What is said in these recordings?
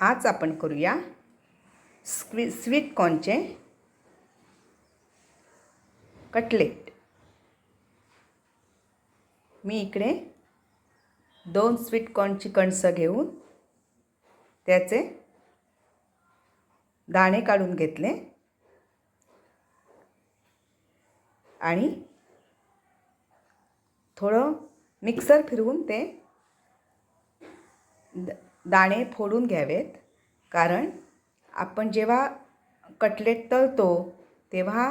आज आपण करूया स्वी स्वीट कॉर्नचे कटलेट. मी इकडे दोन स्वीट कॉर्नची कणसं घेऊन त्याचे दाणे काढून घेतले आणि थोडं मिक्सर फिरवून ते द दाणे फोडून घ्यावेत. कारण आपण जेव्हा कटलेट तळतो तेव्हा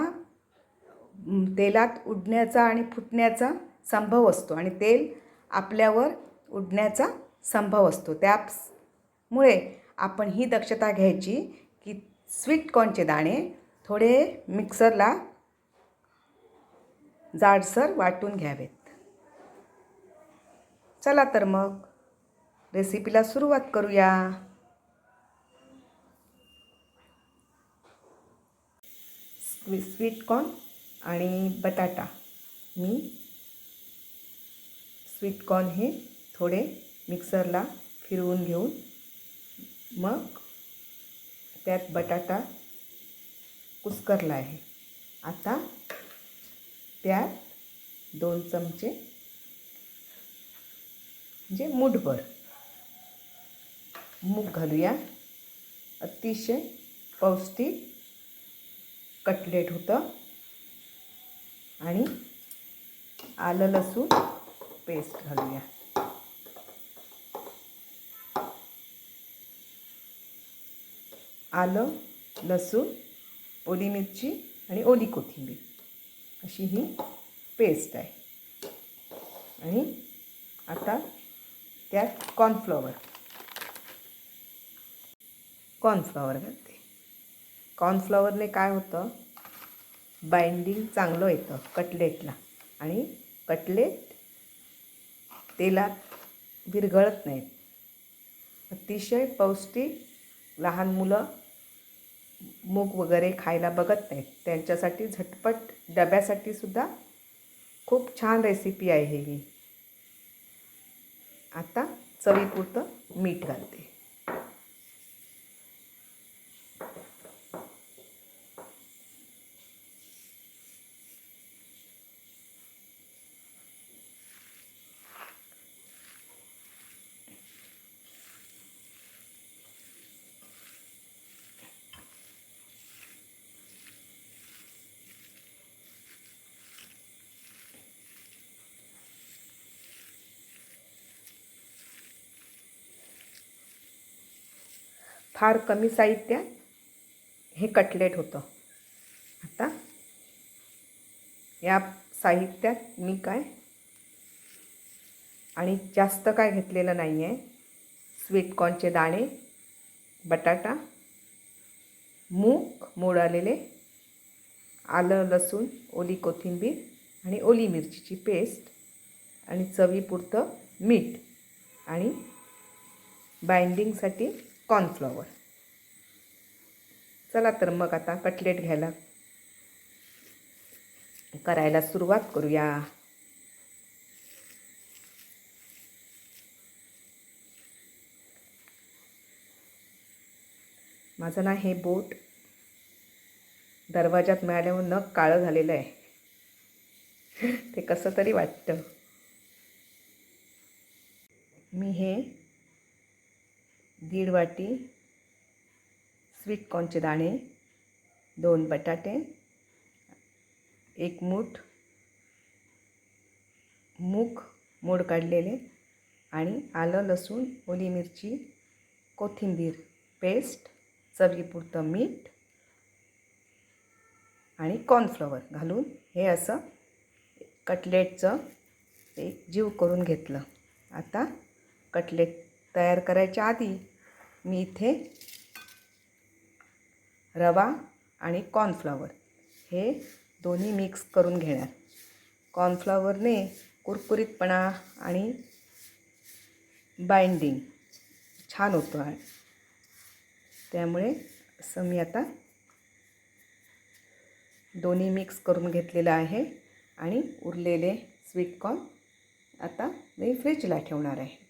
तेलात उडण्याचा आणि फुटण्याचा संभव असतो आणि तेल आपल्यावर उडण्याचा संभव असतो. त्यामुळे आपण ही दक्षता घ्यायची की स्वीट कॉर्नचे दाणे थोडे मिक्सरला जाडसर वाटून घ्यावेत. चला तर मग. रेसिपीला सुरुवात करूया. स्वी स्वीट कॉर्न आणि बटाटा. मी स्वीट कॉर्न हे थोडे मिक्सरला फिरवून घेऊन मग त्यात बटाटा कुस्करला आहे. आता त्यात दोन चमचे म्हणजे मूठभर. मूग घालूया. अतिशय पौष्टिक कटलेट होतं. आणि आलं लसूण पेस्ट घालूया. आलं लसूण ओली मिरची आणि ओली कोथिंबीर. अशी ही पेस्ट आहे. आणि आता त्यात कॉर्नफ्लॉवर कॉर्नफ्लॉवर घालते. कॉर्नफ्लॉवरने काय होतं? बाइंडिंग चांगलं येतं कटलेटला आणि कटलेट तेलात विरघळत नाहीत अतिशय पौष्टिक लहान मुलं मूग वगैरे खायला बघत नाहीत. त्यांच्यासाठी झटपट डब्यासाठी सुद्धा खूप छान रेसिपी आहे ही. आता चवीपुरतं मीठ घालते. फार कमी साहित्यात हे कटलेट होतं. आता या साहित्यात मी काय आणि जास्त काय घेतलेलं नाही आहे स्वीट कॉर्नचे दाणे बटाटा मूग मोड आलेले आलं लसूण ओली कोथिंबीर आणि ओली मिरचीची पेस्ट आणि चवीपुरतं मीठ आणि बाइंडिंगसाठी कॉर्नफ्लॉवर. चला तर मग आता कटलेट घ्यायला करायला सुरुवात करूया. माझं ना हे बोट दरवाजात मिळाल्यावर नग काळं झालेलं आहे. ते कसं तरी वाटतं. मी हे दीड वाटी स्वीट कॉर्नचे दाणे दोन बटाटे एक मूठ मूग मोड काढलेले आणि आलं लसूण ओली मिरची कोथिंबीर पेस्ट चवीपुरतं मीठ आणि कॉर्नफ्लॉवर घालून हे असं कटलेटचं एक जीव करून घेतलं. आता कटलेट तयार करायच्या आधी मी इथे रवा आणि कॉर्नफ्लॉवर हे दोन्ही मिक्स करून घेणार. कॉर्नफ्लॉवरने कुरकुरीतपणा आणि बाइंडिंग छान होतं आहे. त्यामुळे असं मी आता दोन्ही मिक्स करून घेतलेलं आहे आणि उरलेले स्वीट कॉर्न आता मी फ्रीजला ठेवणार आहे.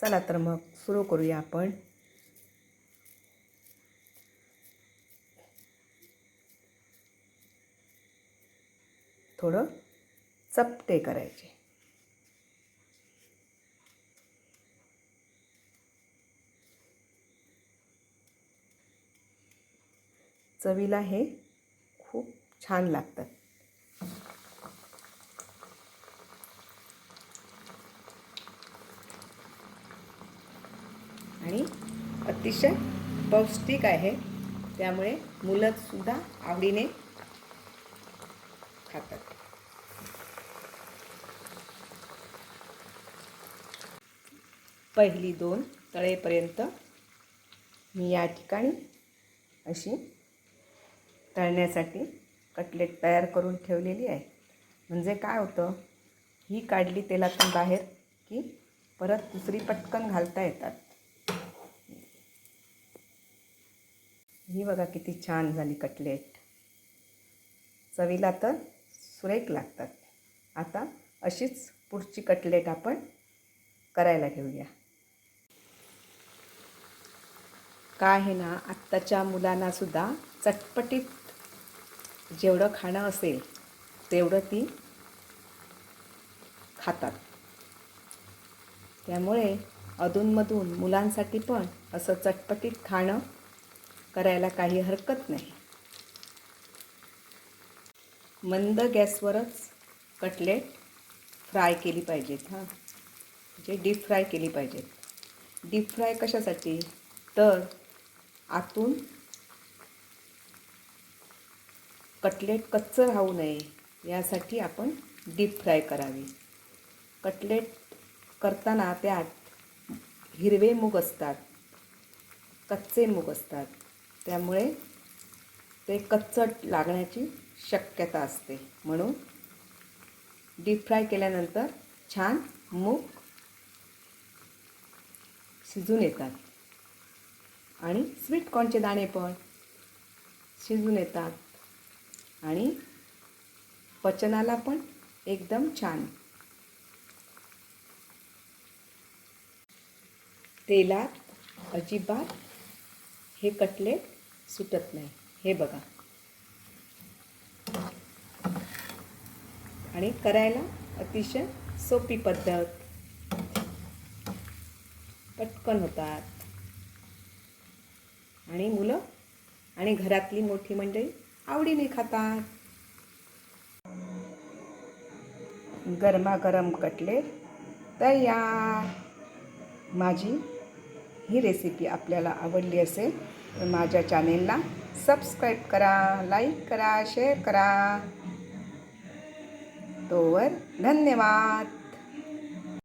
चला तर मग सुरू करूया आपण. थोडं चपटे करायचे. चवीला हे खूप छान लागतात आणि अतिशय पौष्टिक आहे. त्यामुळे मुलंसुद्धा आवडीने खातात. पहिली दोन तळेपर्यंत मी या ठिकाणी अशी तळण्यासाठी कटलेट तयार करून ठेवलेली आहे. म्हणजे काय होतं? ही काढली तेलातून बाहेर की परत दुसरी पटकन घालता येतात. ही बघा किती छान झाली कटलेट. चवीला तर सुरेख लागतात. आता अशीच पुढची कटलेट आपण करायला घेऊया. काय आहे ना आत्ताच्या मुलांनासुद्धा चटपटीत जेवढं खाणं असेल तेवढं ती खातात. त्यामुळे अधूनमधून मुलांसाठी पण असं चटपटीत खाणं करायला काही हरकत नाही. मंद गॅसवरच कटलेट फ्राय केली पाहिजेत हां. म्हणजे डीप फ्राय केली पाहिजेत. डीप फ्राय कशासाठी? तर आतून कटलेट कच्चं राहू नये यासाठी आपण डीप फ्राय करावी. कटलेट करताना त्यात हिरवे मूग असतात कच्चे मूग असतात. त्यामुळे ते कच्चट लागण्याची शक्यता असते. म्हणून डीप फ्राय केल्यानंतर छान मूग शिजून येतात. आणि स्वीट कॉर्नचे दाणे पण शिजून येतात. आणि पचनाला पण एकदम छान. तेलात अजिबात हे कटलेट सुटत नाही. हे बघा. आणि करायला अतिशय सोपी पद्धत. पटकन होतात. आणि मुलं आणि घरातली मोठी मंडळी आवडीने खातात. गरमागरम कटलेट तयार. माझी ही रेसिपी आपल्याला आवडली असेल तर माझ्या चॅनेलला सबस्क्राईब करा लाईक करा शेअर करा. तोवर धन्यवाद.